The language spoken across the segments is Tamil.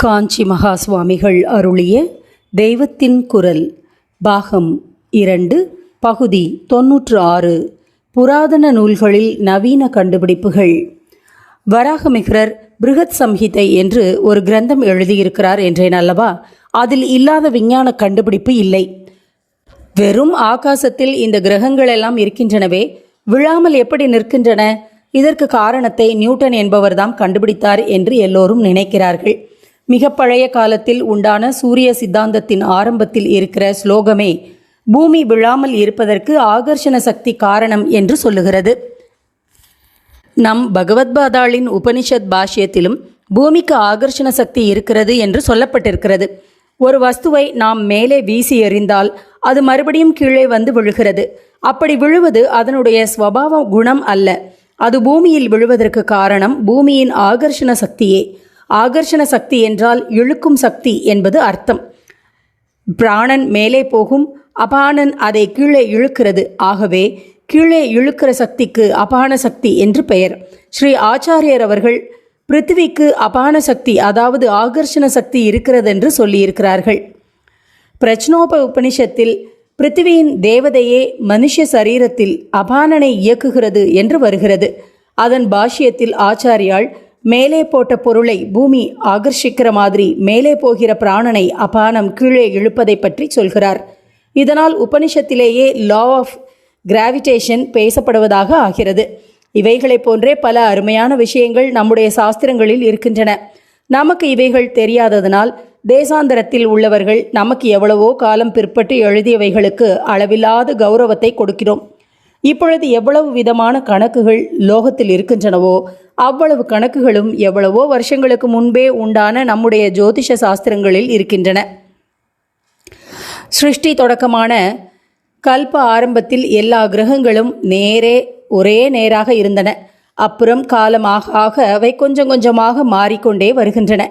காஞ்சி மகா சுவாமிகள் அருளிய தெய்வத்தின் குரல் பாகம் இரண்டு பகுதி தொன்னூற்று ஆறு புராதன நூல்களில் நவீன கண்டுபிடிப்புகள். வராகமிகரர் பிருகத் சம்ஹிதை என்று ஒரு கிரந்தம் எழுதியிருக்கிறார் என்றேன் அல்லவா? அதில் இல்லாத விஞ்ஞான கண்டுபிடிப்பு இல்லை. வெறும் ஆகாசத்தில் இந்த கிரகங்கள் எல்லாம் இருக்கின்றனவே விழாமல் எப்படி நிற்கின்றன? இதற்கு காரணத்தை நியூட்டன் என்பவர்தாம் கண்டுபிடித்தார் என்று எல்லோரும் நினைக்கிறார்கள். மிக பழைய காலத்தில் உண்டான சூரிய சித்தாந்தத்தின் ஆரம்பத்தில் இருக்கிற ஸ்லோகமே பூமி விழாமல் இருப்பதற்கு ஆகர்ஷண சக்தி காரணம் என்று சொல்லுகிறது. நம் பகவத்பாதாளின் உபனிஷத் பாஷ்யத்திலும் பூமிக்கு ஆகர்ஷண சக்தி இருக்கிறது என்று சொல்லப்பட்டிருக்கிறது. ஒரு வஸ்துவை நாம் மேலே வீசி எறிந்தால் அது மறுபடியும் கீழே வந்து விழுகிறது. அப்படி விழுவது அதனுடைய ஸ்வபாவ குணம் அல்ல. அது பூமியில் விழுவதற்கு காரணம் பூமியின் ஆகர்ஷண சக்தியே. ஆகர்ஷண சக்தி என்றால் இழுக்கும் சக்தி என்பது அர்த்தம். பிராணன் மேலே போகும் அபானன் அதை கீழே இழுக்கிறது. ஆகவே கீழே இழுக்கிற சக்திக்கு அபான சக்தி என்று பெயர். ஸ்ரீ ஆச்சாரியர் அவர்கள் பிருத்திவிக்கு அபான சக்தி அதாவது ஆகர்ஷண சக்தி இருக்கிறது என்று சொல்லியிருக்கிறார்கள். பிரச்சனோப உபனிஷத்தில் பிருத்திவியின் தேவதையே மனுஷ சரீரத்தில் அபானனை இயக்குகிறது என்று வருகிறது. அதன் பாஷ்யத்தில் ஆச்சாரியால் மேலே போட்ட பொருளை பூமி ஆகர்ஷிக்கிற மாதிரி மேலே போகிற பிராணனை அபானம் கீழே இழுப்பதை பற்றி சொல்கிறார். இதனால் உபனிஷத்திலேயே லா ஆஃப் கிராவிடேஷன் பேசப்படுவதாக ஆகிறது. இவைகளைப் போன்றே பல அருமையான விஷயங்கள் நம்முடைய சாஸ்திரங்களில் இருக்கின்றன. நமக்கு இவைகள் தெரியாததனால் தேசாந்தரத்தில் உள்ளவர்கள் நமக்கு எவ்வளவோ காலம் பிற்பட்டு எழுதியவைகளுக்கு அளவில்லாத கௌரவத்தை கொடுக்கிறோம். இப்பொழுது எவ்வளவு விதமான கணக்குகள் லோகத்தில் இருக்கின்றனவோ அவ்வளவு கணக்குகளும் எவ்வளவோ வருஷங்களுக்கு முன்பே உண்டான நம்முடைய ஜோதிஷ சாஸ்திரங்களில் இருக்கின்றன. சிருஷ்டி தொடக்கமான கல்ப ஆரம்பத்தில் எல்லா கிரகங்களும் நேரே ஒரே நேராக இருந்தன. அப்புறம் காலமாக ஆக அவை கொஞ்சம் கொஞ்சமாக மாறிக்கொண்டே வருகின்றன.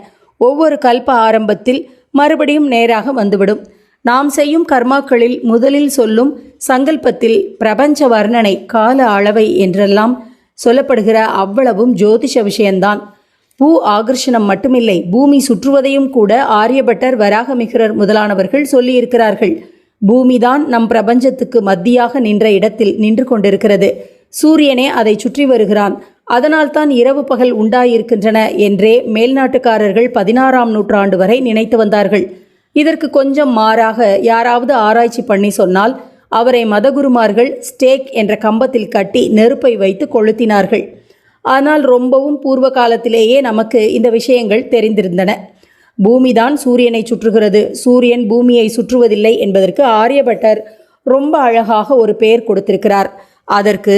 ஒவ்வொரு கல்ப ஆரம்பத்தில் மறுபடியும் நேராக வந்துவிடும். நாம் செய்யும் கர்மாக்களில் முதலில் சொல்லும் சங்கல்பத்தில் பிரபஞ்ச வர்ணனை கால அளவை என்றெல்லாம் சொல்லப்படுகிற அவ்வளவும் ஜோதிஷ விஷயம்தான் பூ ஆகர்ஷணம் மட்டுமில்லை பூமி சுற்றுவதையும் கூட ஆரியபட்டர் வராகமிகரர் முதலானவர்கள் சொல்லியிருக்கிறார்கள். பூமிதான் நம் பிரபஞ்சத்துக்கு மத்தியாக நின்ற இடத்தில் நின்று கொண்டிருக்கிறது. சூரியனே அதை சுற்றி வருகிறான். அதனால்தான் இரவு பகல் உண்டாயிருக்கின்றன என்றே மேல்நாட்டுக்காரர்கள் பதினாறாம் நூற்றாண்டு வரை நினைத்து வந்தார்கள். இதற்கு கொஞ்சம் மாறாக யாராவது ஆராய்ச்சி பண்ணி சொன்னால் அவரை மதகுருமார்கள் ஸ்டேக் என்ற கம்பத்தில் கட்டி நெருப்பை வைத்து கொளுத்தினார்கள். ஆனால் ரொம்பவும் பூர்வ காலத்திலேயே நமக்கு இந்த விஷயங்கள் தெரிந்திருந்தன. பூமிதான் சூரியனை சுற்றுகிறது. சூரியன் பூமியை சுற்றுவதில்லை என்பதற்கு ஆரியபட்டர் ரொம்ப அழகாக ஒரு பெயர் கொடுத்திருக்கிறார். அதற்கு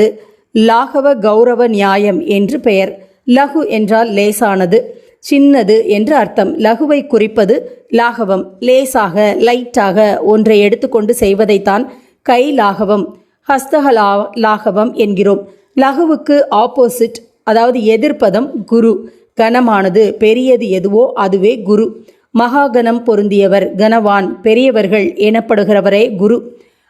லாகவ கௌரவ நியாயம் என்று பெயர். லகு என்றால் லேசானது சின்னது என்று அர்த்தம். லகுவை குறிப்பது லாகவம் லேசாக லைட்டாக ஒன்றை எடுத்துக்கொண்டு செய்வதைத்தான் கை லாகவம் ஹஸ்தகலா லாகவம் என்கிறோம். லகுவுக்கு ஆப்போசிட் அதாவது எதிர்ப்பதம் குரு. கனமானது பெரியது எதுவோ அதுவே குரு. மகாகணம் பொருந்தியவர் கனவான் பெரியவர்கள் எனப்படுகிறவரே குரு.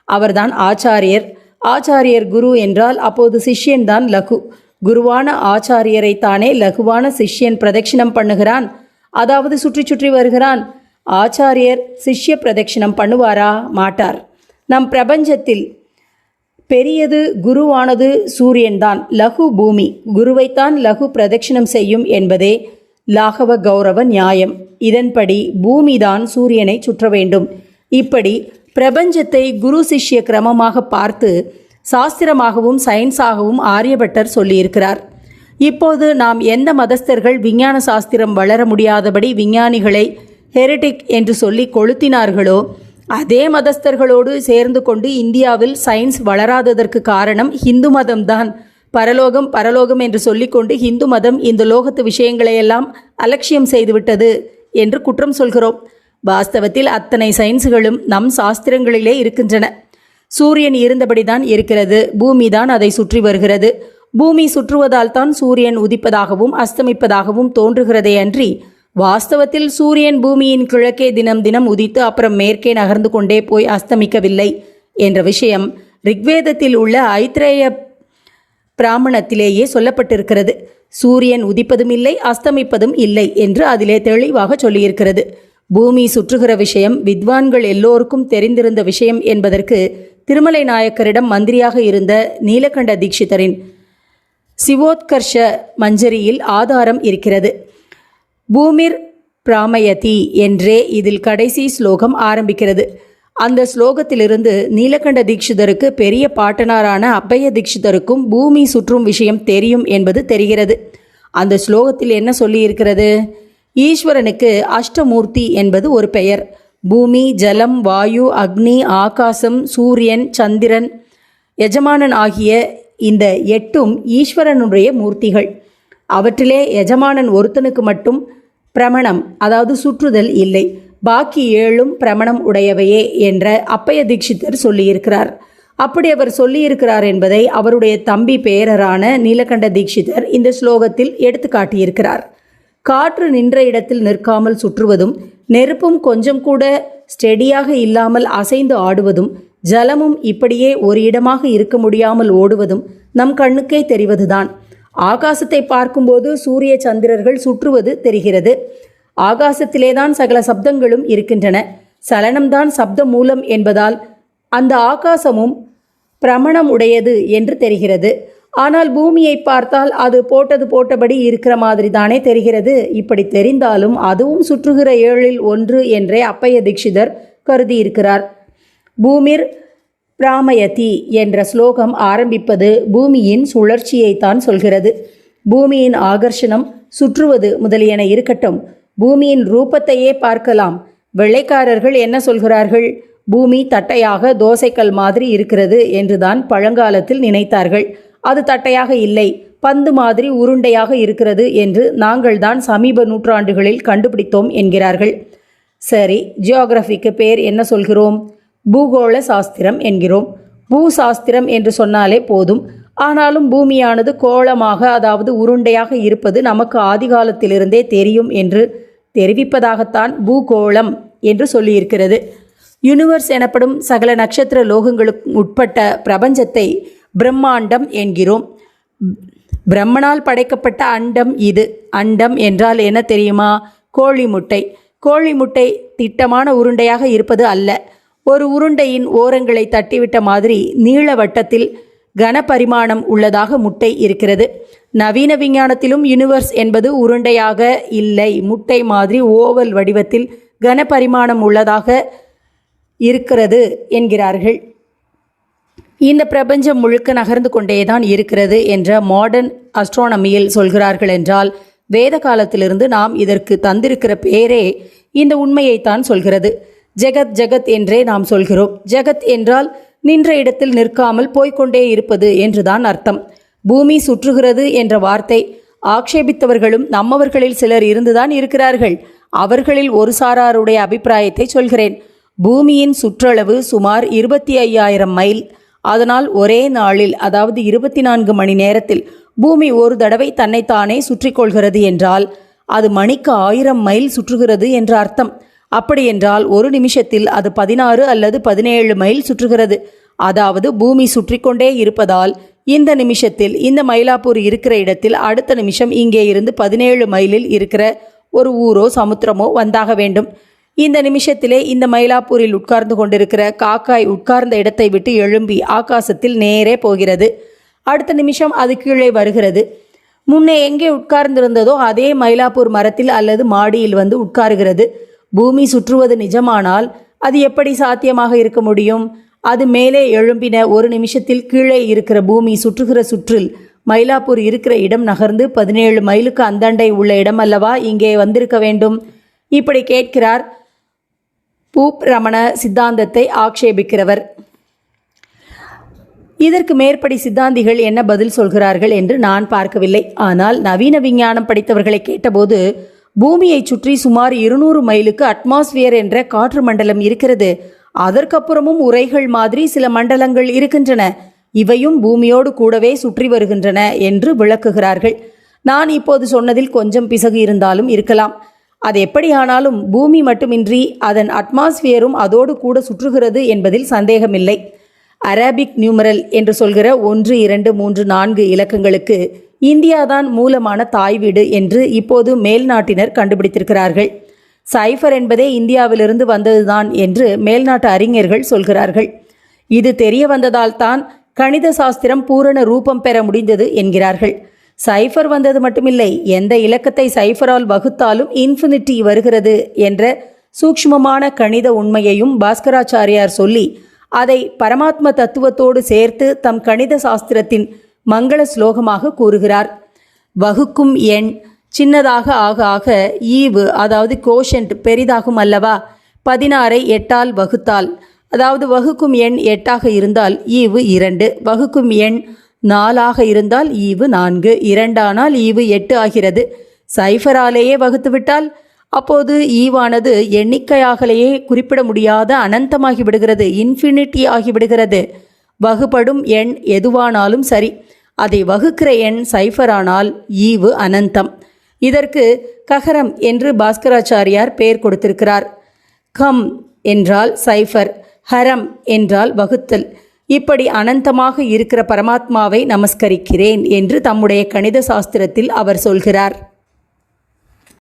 அவர்தான் ஆச்சாரியர். ஆச்சாரியர் குரு என்றால் அப்போது சிஷ்யன்தான் லகு. குருவான ஆச்சாரியரைத்தானே லகுவான சிஷ்யன் பிரதட்சிணம் பண்ணுகிறான். அதாவது சுற்றி சுற்றி வருகிறான். ஆச்சாரியர் சிஷ்ய பிரதட்சிணம் பண்ணுவாரா? மாட்டார். நம் பிரபஞ்சத்தில் பெரியது குருவானது சூரியன்தான். லகு பூமி. குருவைத்தான் லகு பிரதட்சிணம் செய்யும் என்பதே லாகவ கௌரவ நியாயம். இதன்படி பூமிதான் சூரியனை சுற்ற வேண்டும். இப்படி பிரபஞ்சத்தை குரு சிஷ்ய கிரமமாக பார்த்து சாஸ்திரமாகவும் சயின்ஸாகவும் ஆரியபட்டர் சொல்லியிருக்கிறார். இப்போது நாம் எந்த மதஸ்தர்கள் விஞ்ஞான சாஸ்திரம் வளர முடியாதபடி விஞ்ஞானிகளை ஹெரிட்டிக் என்று சொல்லி கொளுத்தினார்களோ அதே மதஸ்தர்களோடு சேர்ந்து கொண்டு இந்தியாவில் சயின்ஸ் வளராததற்கு காரணம் ஹிந்து மதம்தான். பரலோகம் பரலோகம் என்று சொல்லிக்கொண்டு ஹிந்து மதம் இந்த லோகத்து விஷயங்களையெல்லாம் அலட்சியம் செய்துவிட்டது என்று குற்றம் சொல்கிறோம். வாஸ்தவத்தில் அத்தனை சயின்ஸுகளும் நம் சாஸ்திரங்களிலே இருக்கின்றன. சூரியன் இருந்தபடிதான் இருக்கிறது. பூமி தான் அதை சுற்றி வருகிறது. பூமி சுற்றுவதால் தான் சூரியன் உதிப்பதாகவும் அஸ்தமிப்பதாகவும் தோன்றுகிறதே அன்றி வாஸ்தவத்தில் சூரியன் பூமியின் கிழக்கே தினம் தினம் உதித்து அப்புறம் மேற்கே நகர்ந்து கொண்டே போய் அஸ்தமிக்கவில்லை என்ற விஷயம் ரிக்வேதத்தில் உள்ள ஐத்ரேய பிராமணத்திலேயே சொல்லப்பட்டிருக்கிறது. சூரியன் உதிப்பதும் இல்லை அஸ்தமிப்பதும் இல்லை என்று அதிலே தெளிவாக சொல்லியிருக்கிறது. பூமி சுற்றுகிற விஷயம் வித்வான்கள் எல்லோருக்கும் தெரிந்திருந்த விஷயம் என்பதற்கு திருமலை நாயக்கரிடம் மந்திரியாக இருந்த நீலகண்ட தீட்சிதரின் சிவோத்கர்ஷ மஞ்சரியில் ஆதாரம் இருக்கிறது. பூமிர் பிராமயதி என்றே இதில் கடைசி ஸ்லோகம் ஆரம்பிக்கிறது. அந்த ஸ்லோகத்திலிருந்து நீலகண்ட தீட்சிதருக்கு பெரிய பாட்டனாரான அப்பைய தீட்சிதருக்கும் பூமி சுற்றும் விஷயம் தெரியும் என்பது தெரிகிறது. அந்த ஸ்லோகத்தில் என்ன சொல்லியிருக்கிறது? ஈஸ்வரனுக்கு அஷ்டமூர்த்தி என்பது ஒரு பெயர். பூமி ஜலம் வாயு அக்னி ஆகாசம் சூரியன் சந்திரன் எஜமானன் ஆகிய இந்த எட்டும் ஈஸ்வரனுடைய மூர்த்திகள். அவற்றிலே எஜமானன் ஒருத்தனுக்கு மட்டும் பிரமணம் அதாவது சுற்றுதல் இல்லை. பாக்கி ஏழும் பிரமணம் உடையவையே என்ற அப்பய தீட்சிதர் சொல்லியிருக்கிறார். அப்படி அவர் சொல்லியிருக்கிறார் என்பதை அவருடைய தம்பி பேரரான நீலகண்ட தீட்சிதர் இந்த ஸ்லோகத்தில் எடுத்து காட்டியிருக்கிறார். காற்று நின்ற இடத்தில் நிற்காமல் சுற்றுவதும் நெருப்பும் கொஞ்சம் கூட ஸ்டெடியாக இல்லாமல் அசைந்து ஆடுவதும் ஜலமும் இப்படியே ஒரு இடமாக இருக்க முடியாமல் ஓடுவதும் நம் கண்ணுக்கே தெரிவதுதான். ஆகாசத்தை பார்க்கும்போது சூரிய சந்திரர்கள் சுற்றுவது தெரிகிறது. ஆகாசத்திலேதான் சகல சப்தங்களும் இருக்கின்றன. சலனம்தான் சப்த மூலம் என்பதால் அந்த ஆகாசமும் பிரமணம் உடையது என்று தெரிகிறது. ஆனால் பூமியை பார்த்தால் அது போட்டது போட்டபடி இருக்கிற மாதிரி தானே தெரிகிறது. இப்படி தெரிந்தாலும் அதுவும் சுற்றுகிற ஏழில் ஒன்று என்றே அப்பைய தீட்சிதர் கருதியிருக்கிறார். பூமிர் பிராமயதி என்ற ஸ்லோகம் ஆரம்பிப்பது பூமியின் சுழற்சியைத்தான் சொல்கிறது. பூமியின் ஆகர்ஷணம் சுற்றுவது முதலியன இருக்கட்டும். பூமியின் ரூபத்தையே பார்க்கலாம். வெள்ளைக்காரர்கள் என்ன சொல்கிறார்கள்? பூமி தட்டையாக தோசைக்கல் மாதிரி இருக்கிறது என்றுதான் பழங்காலத்தில் நினைத்தார்கள். அது தட்டையாக இல்லை. பந்து மாதிரி உருண்டையாக இருக்கிறது என்று நாங்கள்தான் சமீப நூற்றாண்டுகளில் கண்டுபிடித்தோம் என்கிறார்கள். சரி ஜியோகிராஃபிக்கு பேர் என்ன சொல்கிறோம்? பூகோள சாஸ்திரம் என்கிறோம். பூ சாஸ்திரம் என்று சொன்னாலே போதும். ஆனாலும் பூமியானது கோளமாக அதாவது உருண்டையாக இருப்பது நமக்கு ஆதிகாலத்திலிருந்தே தெரியும் என்று தெரிவிப்பதாகத்தான் பூகோளம் என்று சொல்லியிருக்கிறது. யூனிவர்ஸ் எனப்படும் சகல நட்சத்திர லோகங்களுக்கு உட்பட்ட பிரபஞ்சத்தை பிரம்மாண்டம் என்கிறோம். பிரம்மனால் படைக்கப்பட்ட அண்டம் இது. அண்டம் என்றால் என்ன தெரியுமா? கோழி முட்டை கோழி முட்டை திட்டமான உருண்டையாக இருப்பது அல்ல. ஒரு உருண்டையின் ஓரங்களை தட்டிவிட்ட மாதிரி நீள வட்டத்தில் கனபரிமாணம் உள்ளதாக முட்டை இருக்கிறது. நவீன விஞ்ஞானத்திலும் யூனிவர்ஸ் என்பது உருண்டையாக இல்லை. முட்டை மாதிரி ஓவல் வடிவத்தில் கனபரிமாணம் உள்ளதாக இருக்கிறது என்கிறார்கள். இந்த பிரபஞ்சம் முழுக்க நகர்ந்து கொண்டேதான் இருக்கிறது என்ற மாடர்ன் அஸ்ட்ரானமியில் சொல்கிறார்கள் என்றால் வேத காலத்திலிருந்து நாம் இதற்கு தந்திருக்கிற பேரே இந்த உண்மையைத்தான் சொல்கிறது. ஜெகத் ஜெகத் என்றே நாம் சொல்கிறோம். ஜெகத் என்றால் நின்ற இடத்தில் நிற்காமல் போய்க்கொண்டே இருப்பது என்றுதான் அர்த்தம். பூமி சுற்றுகிறது என்ற வார்த்தை. ஆக்ஷேபித்தவர்களும் நம்மவர்களில் சிலர் இருந்துதான் இருக்கிறார்கள். அவர்களில் ஒரு சாராருடைய அபிப்பிராயத்தை சொல்கிறேன். பூமியின் சுற்றளவு சுமார் இருபத்தி ஐயாயிரம் மைல். அதனால் ஒரே நாளில் அதாவது இருபத்தி நான்கு மணி நேரத்தில் பூமி ஒரு தடவை தன்னைத்தானே சுற்றி கொள்கிறது என்றால் அது மணிக்கு ஆயிரம் மைல் சுற்றுகிறது என்ற அர்த்தம். அப்படியென்றால் ஒரு நிமிஷத்தில் அது பதினாறு அல்லது பதினேழு மைல் சுற்றுகிறது. அதாவது பூமி சுற்றி கொண்டே இருப்பதால் இந்த நிமிஷத்தில் இந்த மயிலாப்பூர் இருக்கிற இடத்தில் அடுத்த நிமிஷம் இங்கே இருந்து பதினேழு மைலில் இருக்கிற ஒரு ஊரோ சமுத்திரமோ வந்தாக வேண்டும். இந்த நிமிஷத்திலே இந்த மயிலாப்பூரில் உட்கார்ந்து கொண்டிருக்கிற காக்காய் உட்கார்ந்த இடத்தை விட்டு எழும்பி ஆகாசத்தில் நேரே போகிறது. அடுத்த நிமிஷம் அது கீழே வருகிறது. முன்னே எங்கே உட்கார்ந்திருந்ததோ அதே மயிலாப்பூர் மரத்தில் அல்லது மாடியில் வந்து உட்காருகிறது. பூமி சுற்றுவது நிஜமானால் அது எப்படி சாத்தியமாக இருக்க முடியும்? அது மேலே எழும்பின ஒரு நிமிஷத்தில் கீழே இருக்கிற பூமி சுற்றுகிற சுற்றில் மயிலாப்பூர் இருக்கிற இடம் நகர்ந்து பதினேழு மைலுக்கு அந்தாண்டை உள்ள இடம் அல்லவா? இங்கே வந்திருக்க வேண்டும். இப்படி கேட்கிறார் பூப் ரமண சித்தாந்தத்தை ஆக்ஷேபிக்கிறவர். இதற்கு மேற்படி சித்தாந்திகள் என்ன பதில் சொல்கிறார்கள் என்று நான் பார்க்கவில்லை. ஆனால் நவீன விஞ்ஞானம் படித்தவர்களை கேட்டபோது பூமியை சுற்றி சுமார் இருநூறு மைலுக்கு அட்மாஸ்பியர் என்ற காற்று மண்டலம் இருக்கிறது. அதற்கப்புறமும் உரைகள் மாதிரி சில மண்டலங்கள் இருக்கின்றன. இவையும் பூமியோடு கூடவே சுற்றி வருகின்றன என்று விளக்குகிறார்கள். நான் இப்போது சொன்னதில் கொஞ்சம் பிசகு இருந்தாலும் இருக்கலாம். அது எப்படியானாலும் பூமி மட்டுமின்றி அதன் அட்மாஸ்பியரும் அதோடு கூட சுற்றுகிறது என்பதில் சந்தேகமில்லை. அரபிக் நியூமரல் என்று சொல்கிற ஒன்று இரண்டு மூன்று நான்கு இலக்கங்களுக்கு இந்தியாதான் மூலமான தாய் வீடு என்று இப்போது மேல்நாட்டினர் கண்டுபிடித்திருக்கிறார்கள். சைஃபர் என்பதே இந்தியாவிலிருந்து வந்ததுதான் என்று மேல்நாட்டு அறிஞர்கள் சொல்கிறார்கள். இது தெரிய வந்ததால் தான் கணித சாஸ்திரம் பூரண ரூபம் பெற முடிந்தது என்கிறார்கள். சைஃபர் வந்தது மட்டுமில்லை எந்த இலக்கத்தை சைஃபரால் வகுத்தாலும் இன்ஃபினிட்டி வருகிறது என்ற சூக்ஷ்மமான கணித உண்மையையும் பாஸ்கராச்சாரியார் சொல்லி அதை பரமாத்ம தத்துவத்தோடு சேர்த்து தம் கணித சாஸ்திரத்தின் மங்கள ஸ்லோகமாக கூறுகிறார். வகுக்கும் எண் சின்னதாக ஆக ஆக ஈவு அதாவது கோஷன்ட் பெரிதாகும் அல்லவா? பதினாறை எட்டால் வகுத்தால் அதாவது வகுக்கும் எண் எட்டாக இருந்தால் ஈவு இரண்டு வகுக்கும் எண் நாலாக இருந்தால் ஈவு நான்கு இரண்டானால் ஈவு எட்டு ஆகிறது. சைஃபராலேயே வகுத்துவிட்டால் அப்போது ஈவானது எண்ணிக்கையாகலேயே குறிப்பிட முடியாத அனந்தமாகி விடுகிறது இன்ஃபினிட்டி ஆகிவிடுகிறது வகுப்படும் எண் எதுவானாலும் சரி அதை வகுக்கிற எண் சைஃபரானால் ஈவு அனந்தம். இதற்கு ககரம் என்று பாஸ்கராச்சாரியார் பெயர் கொடுத்திருக்கிறார். கம் என்றால் சைஃபர் ஹரம் என்றால் வகுத்தல். இப்படி அனந்தமாக இருக்கிற பரமாத்மாவை நமஸ்கரிக்கிறேன் என்று தம்முடைய கணித சாஸ்திரத்தில் அவர் சொல்கிறார்.